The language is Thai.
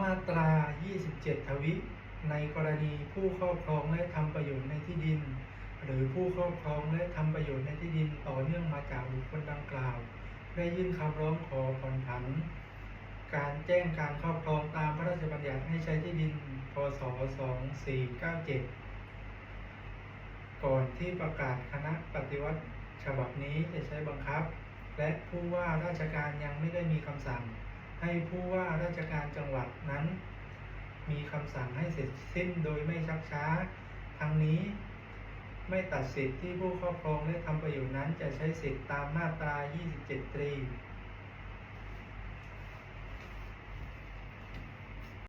มาตรา 27 ทวิ ในกรณีผู้ครอบครองและทำประโยชน์ในที่ดิน หรือผู้ครอบครองและทำประโยชน์ในที่ดินต่อเนื่องมาจากบุคคลดังกล่าว ได้ยื่นคำร้องขอผ่อนผัน การแจ้งการครอบครองตามพระราชบัญญัติให้ใช้ที่ดิน พศ 2497 ก่อนที่ประกาศคณะปฏิวัติฉบับนี้จะใช้บังคับ และผู้ว่าราชการยังไม่ได้มีคำสั่ง ให้ผู้ว่าราชการจังหวัดนั้น มีคำสั่งให้เสร็จสิ้นโดยไม่ชักช้า ทั้งนี้ไม่ตัดสิทธิ์ที่ผู้ครอบครองได้ทำประโยชน์นั้นจะใช้สิทธิ์ตามมาตรา 27 ตรี